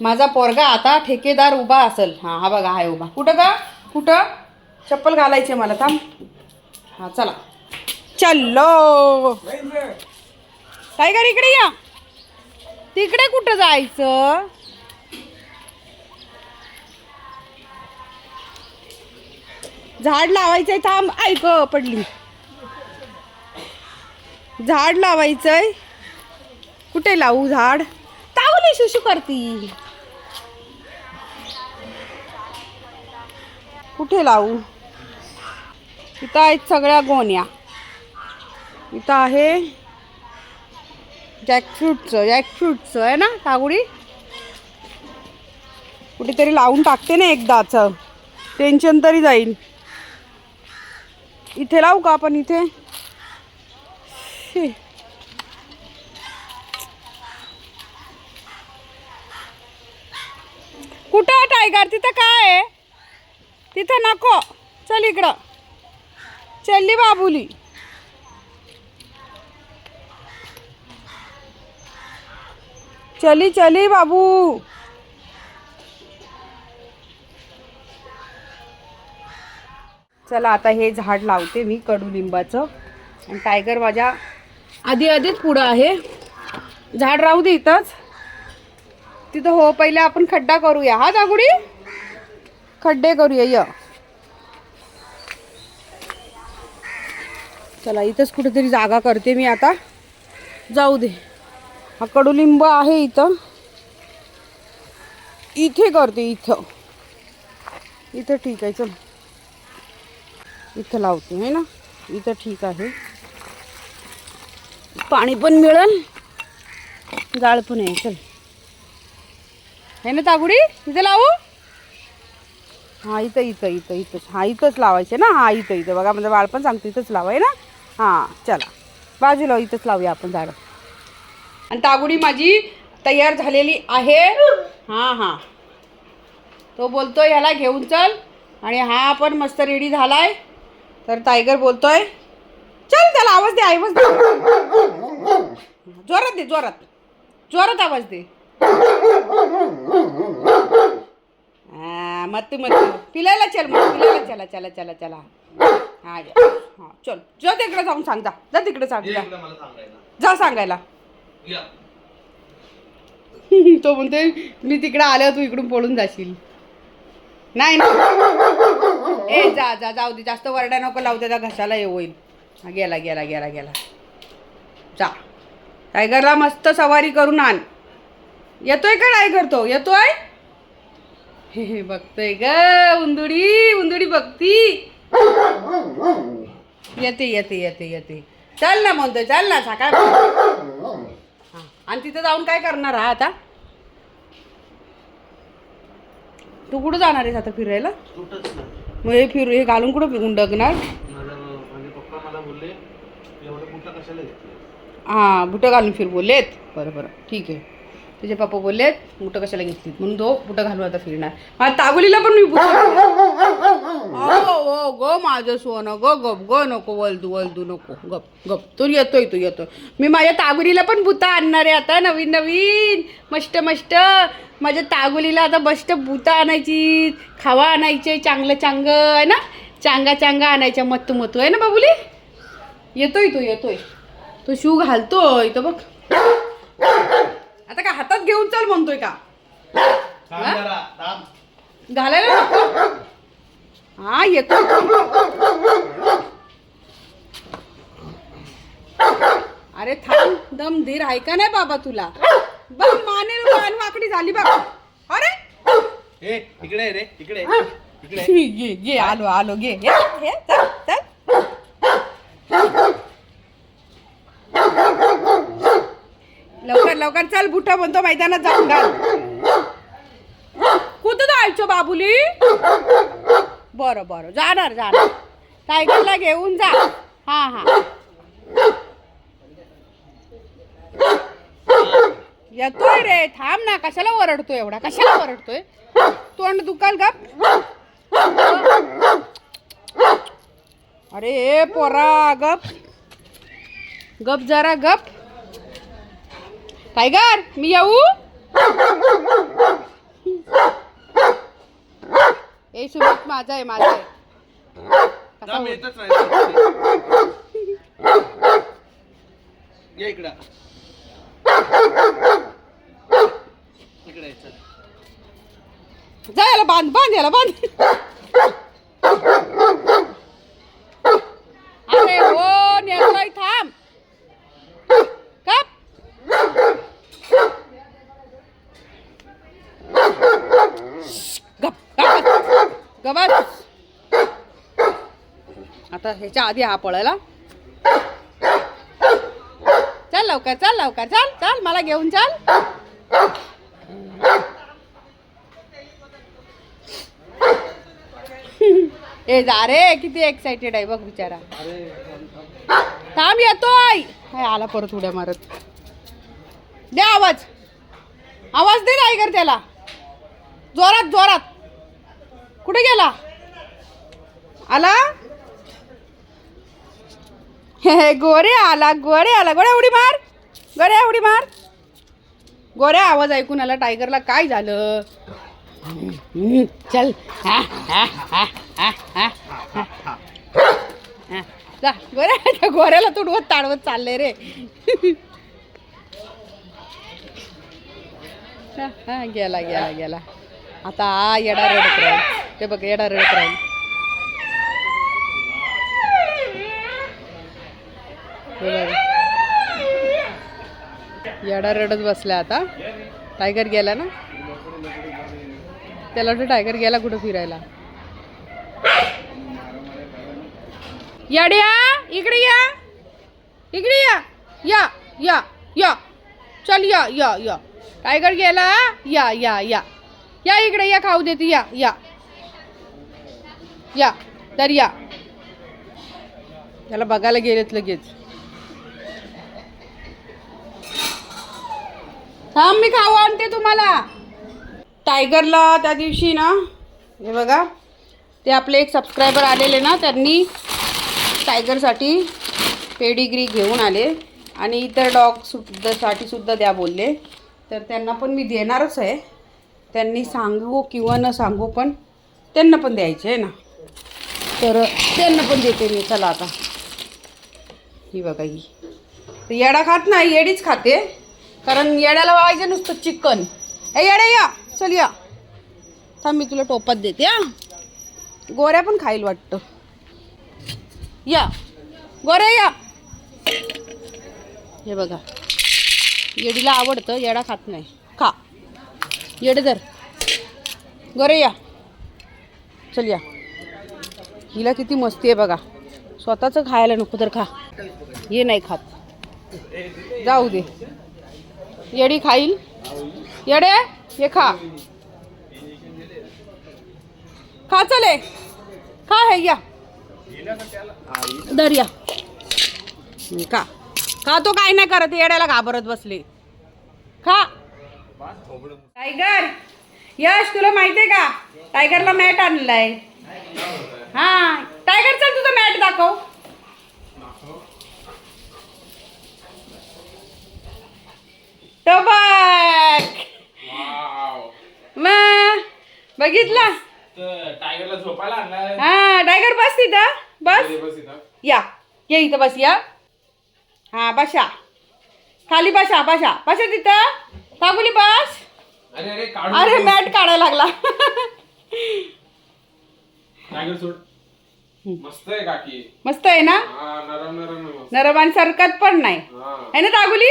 माझा पोरगा आता ठेकेदार उभा असेल. हां हा बघा आहे उभा. कुठं का कुठं? चप्पल घालायचे मला थांब. हां चला. चल्लो. काय कर इकडे या. तिकडे कुठं जायचं? झाड लावायचंय थांब. ऐक पडली. झाड लावायचंय. कुठे लावू झाड? तावली शुशू करती. कुठे लावू? इथं आहेत सगळ्या गोण्या. इथं आहे जॅकफ्रूटचं जॅकफ्रूटचं आहे ना कागुडी कुठेतरी लावून टाकते ना एकदाचं. टेन्शन तरी जाईल. इथे लावू का आपण इथे? कुठं टायगर तिथं काय आहे? तिथं नको. चल इकडं. चल्ली बाबुली. चली चली बाबू. चला आता हे झाड लावते मी कडुलिंबाचं. आणि टायगर माझ्या आधी आधीच पुढं आहे. झाड राहू दे इथंच. तिथं हो पहिले आपण खड्डा करूया. हा दागुडी? खड्डे करूया य. चला इथंच कुठेतरी जागा करते मी आता. जाऊ दे. हा कडुलिंब आहे इथं. इथे करते इथं. इथं ठीक आहे चल. इथं लावते आहे ना? इथं ठीक आहे. पाणी पण मिळेल. जाळ पण आहे चल. आहे ना तागुडी? इथं लावू? हा इथं इथं इथं इथंच. हा इथंच लावायचे ना? हा इथं इथं. बघा म्हणजे बाळ पण सांगतो इथंच लावाय ना? हां चला. बाजूला इथंच लावूया आपण झाडं. आणि तागुडी माझी तयार झालेली आहे. हां हां. तो बोलतोय ह्याला घेऊन चल. आणि हा पण मस्त रेडी झालाय. तर टायगर बोलतोय चल त्याला आवाज दे आवाज दे. जोरात दे जोरात. जोरात आवाज दे. मत्तू मत्तू पिलायला चल मग पिलायला चला चला चला चला. हा जा हा चल. जा तिकडे जाऊन सांग जा. जा तिकडे सांग ये जा सांगायला. जा सांगायला. या. तो म्हणते मी तिकडे आल्यावर तू इकडून पळून जाशील. नाही ना ए जा जा जाऊ दे. जास्त वरडा नको लावू त्याचा. घशाला हे होईल. गेला गेला गेला गेला. जा. टायगरला मस्त सवारी करून आण. येतोय का टायगर तो? येतोय? हे बघतोय ग उंदुडी उंदुडी बघती. येते येते येते येते. चल ना म्हणतोय चल ना सकाळ हा. आणि तिथं जाऊन काय करणार हा आता? तू कुठं जाणार आहेस आता फिरायला? मग हे फिर हे घालून कुठं कशाला घेतलं हां बुटं घालून फिर बोललेत. बरं बरं. ठीक आहे. तुझे पप्पा बोललेत बुटं कशाला घेतलीत? म्हणून तो बुटं घालून आता फिरणार. हा तागुलीला पण मी हो हो ग माझं सोनं ग गप ग नको वलदू वलदू नको गप गप. तो येतोय तो येतोय. मी माझ्या तागुलीला पण बुता आणणार आहे आता नवीन नवीन. मस्त मस्त. माझ्या तागुलीला आता मस्त बुता आणायची खावा आणायचे चांगलं चांगलं आहे ना? चांगा चांगा आणायच्या मत्तू मत्तू आहे ना बाबुली? येतोय तो येतोय. तो शू घालतोय तो बघ. आता का हातात घेऊन चल म्हणतोय का हा? घालायला नको हा येतो अरे थांब दम धीर आहे का नाही बाबा तुला बघ माने मान वाकडी झाली बघ अरे ए इकडे रे इकडे. इकडे ये. घे घे आलो आलो घे हे, चल, चल. लवकर चल बुट म्हणतो मैदानात जाऊन घाल. कुठं जायचो बाबुली? बरं बरं जाणार जाणार. टायगरला घेऊन जा. हा हा. येतोय रे थांब ना कशाला ओरडतोय एवढा? कशाला ओरडतोय? तोंड दुकाल गप. अरे पोरा गप. गप जरा गप. टायगर मी येऊ? ए सुमित माझा आहे माझा आहे. इकडं. इकडे चल. बांध बांध याला बांध. गवत आता ह्याच्या आधी हा पळायला चल लवकर चल लवकर चल चल मला घेऊन चल. ए जा रे किती एक्साइटेड आहे बघ बिचारा. थांब येतोय. हाय आला परत उड्या मारत. दे आवाज. आवाज दे टायगर त्याला जोरात जोरात. कुठे गेला? आला? हे गोरे आला गोरे आला. गोऱ्या उडी मार. गोऱ्या उडी मार. गोऱ्या आवाज ऐकून आला टायगरला काय झालं? चल. हा, हा, हा, हा, हा, हा. जा गोऱ्या गोऱ्याला तुडवत ताडवत चाललंय रे. हा, गेला गेला गेला. आता येडा रेड ते बघ येणार रडत राहील येडा रडत बसला आता टायगर गेला ना त्याला वाटतं टायगर गेला कुठं फिरायला याड्या इकडे या इकडे या या या या चल या या या टायगर गेला या या या या इकडे या खाऊ देते या या या तर या. त्याला बघायला गेलेत लगेच. थांब मी खाऊ आणते तुम्हाला. टायगरला त्या दिवशी ना हे बघा ते आपले एक सबस्क्रायबर आलेले ना त्यांनी टायगरसाठी पेडिग्री घेऊन आले आणि इतर डॉग सुद्धा साठी सुद्धा द्या बोलले. तर त्यांना पण मी देणारच आहे. त्यांनी सांगू किंवा न सांगू पण त्यांना पण द्यायचे आहे ना. तर त्यांना पण देते मी. चला आता. ही बघा ही. तर येडा खात नाही येडीच खाते. कारण येड्याला पाहिजे नुसतं चिकन. ए येड्या या. चल या. थांब मी तुला टोपात देते हा. गोऱ्या पण खाईल वाटतं. या. गोऱ्या या. हे बघा. येडीला आवडतं येडा खात नाही. खा. येड धर. गोरे या. चल या. हिला किती मस्ती आहे बघा. स्वतःचं खायला नको तर खा. हे नाही खात. जाऊ दे. येडी खाईल. येडे हे खा. खा चले खा हे या. दर या. खा. खा तो काय नाही करत. येड्याला घाबरत बसले. खा. टायगर यश तुला माहितीये का? टायगरला मॅट आणलाय. हा टायगर चल तुझं मॅट दाखव. मग बघितला? टायगरला झोपायला हा टायगर बस तिथं बस. या. ये इथं बस या. हा बसा. खाली बसा बसा. बसा तिथं. तागुली बस. अरे. मॅट काढायला लागला. टायगर सोड. मस्त आहे काकी. मस्त आहे ना? हा नरम नरम आहे मस्त. नरमान सरकत पण नाही. हा. आहे ना तागुली